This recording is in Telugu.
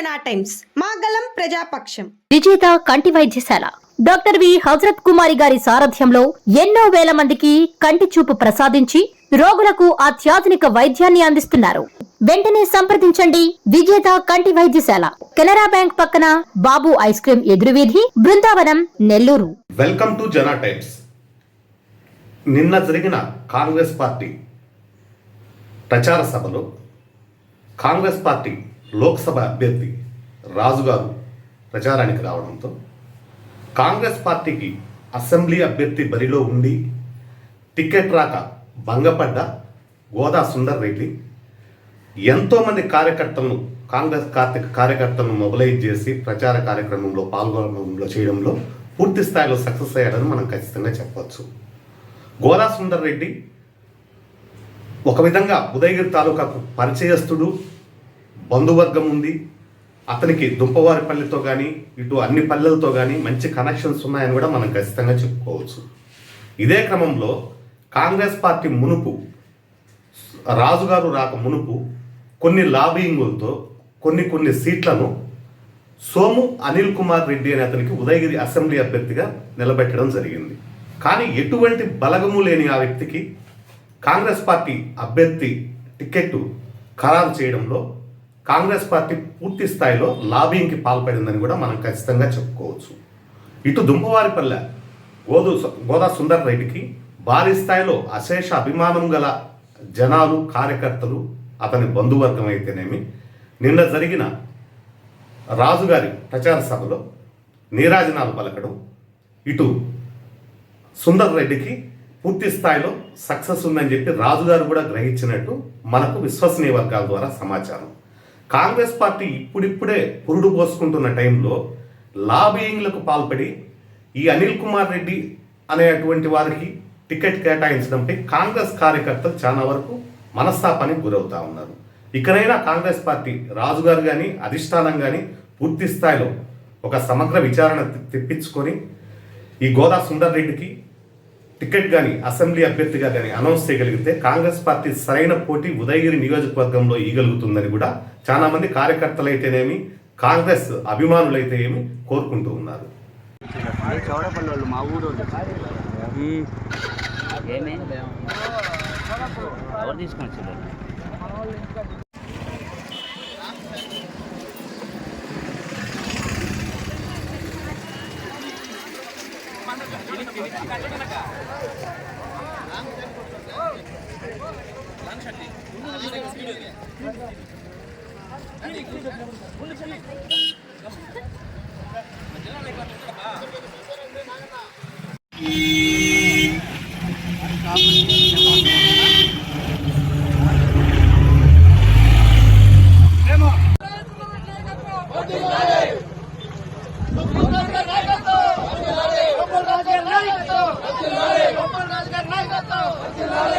జనా టైమ్స్ మాగలం ప్రజాపక్షం. విజేత కంటి వైద్యశాల. Doctor V. హజరత్ కుమారి గారి సారథ్యంలో ఎన్నో వేల మందికి కంటి చూపు ప్రసాదించి రోగులకు అత్యాధునిక వైద్యాన్ని అందిస్తున్నారు. వెంటనే సంప్రదించండి విజేత కంటి వైద్యశాల. కెనరా బ్యాంక్ పక్కన Babu ice cream ఎదురువీధి Brindavanam Nellore. Welcome to Jana Times. నిన్న జరిగిన కాంగ్రెస్ పార్టీ ప్రచార సభలో కాంగ్రెస్ పార్టీ లోక్సభ అభ్యర్థి రాజుగారు ప్రచారానికి రావడంతో కాంగ్రెస్ పార్టీకి అసెంబ్లీ అభ్యర్థి బరిలో ఉండి టికెట్ రాక భంగపడ్డ గోదా సుందర్ రెడ్డి ఎంతోమంది కార్యకర్తలను కాంగ్రెస్ కార్తీక కార్యకర్తలను మొబిలైజ్ చేసి ప్రచార కార్యక్రమంలో పాల్గొనడంలో చేయడంలో పూర్తి స్థాయిలో సక్సెస్ అయ్యాడని మనం ఖచ్చితంగా చెప్పవచ్చు. గోదా సుందర్ రెడ్డి ఒక విధంగా ఉదయగిరి తాలూకాకు పరిచయస్తుడు బంధువర్గం ఉంది. అతనికి దుంపవారిపల్లితో కానీ ఇటు అన్ని పల్లెలతో కానీ మంచి కనెక్షన్స్ ఉన్నాయని కూడా మనం ఖచ్చితంగా చెప్పుకోవచ్చు. ఇదే క్రమంలో కాంగ్రెస్ పార్టీ మునుపు రాజుగారు రాక మునుపు కొన్ని లాబింగులతో కొన్ని కొన్ని సీట్లను సోము అనిల్ కుమార్ రెడ్డి అనే అతనికి ఉదయగిరి అసెంబ్లీ అభ్యర్థిగా నిలబెట్టడం జరిగింది. కానీ ఎటువంటి బలగము లేని ఆ వ్యక్తికి కాంగ్రెస్ పార్టీ అభ్యర్థి టికెట్ ఖరారు చేయడంలో కాంగ్రెస్ పార్టీ పూర్తి స్థాయిలో లాబింగ్కి పాల్పడిందని కూడా మనం ఖచ్చితంగా చెప్పుకోవచ్చు. ఇటు దుంపవారిపల్లె గోదు గోదా సుందర్ రెడ్డికి భారీ స్థాయిలో అశేష అభిమానం గల జనాలు కార్యకర్తలు అతని బంధువర్గం అయితేనేమి నిన్న జరిగిన రాజుగారి ప్రచార సభలో నీరాజనాలు పలకడం ఇటు సుందర్ రెడ్డికి పూర్తి స్థాయిలో సక్సెస్ ఉందని చెప్పి రాజుగారు కూడా గ్రహించినట్టు మనకు విశ్వసనీయ వర్గాల ద్వారా సమాచారం. కాంగ్రెస్ పార్టీ ఇప్పుడిప్పుడే పురుడు పోసుకుంటున్న టైంలో లాబియింగ్లకు పాల్పడి ఈ అనిల్ కుమార్ రెడ్డి అనేటువంటి వారికి టికెట్ కేటాయించడంపై కాంగ్రెస్ కార్యకర్తలు చాలా వరకు మనస్తాపానికి గురవుతా ఉన్నారు. ఇకనైనా కాంగ్రెస్ పార్టీ రాజుగారు కానీ అధిష్టానం కానీ పూర్తి స్థాయిలో ఒక సమగ్ర విచారణ తెప్పించుకొని ఈ గోదా సుందర్ రెడ్డికి టికెట్ కానీ అసెంబ్లీ అభ్యర్థిగా కానీ అనౌన్స్ చేయగలిగితే కాంగ్రెస్ పార్టీ సరైన పోటీ ఉదయగిరి నియోజకవర్గంలో ఇవ్వగలుగుతుందని కూడా చాలా మంది కార్యకర్తలు అయితేనేమి కాంగ్రెస్ అభిమానులైతే ఏమి? కోరుకుంటూ ఉన్నారు తీసుకొని Yeah. Hasta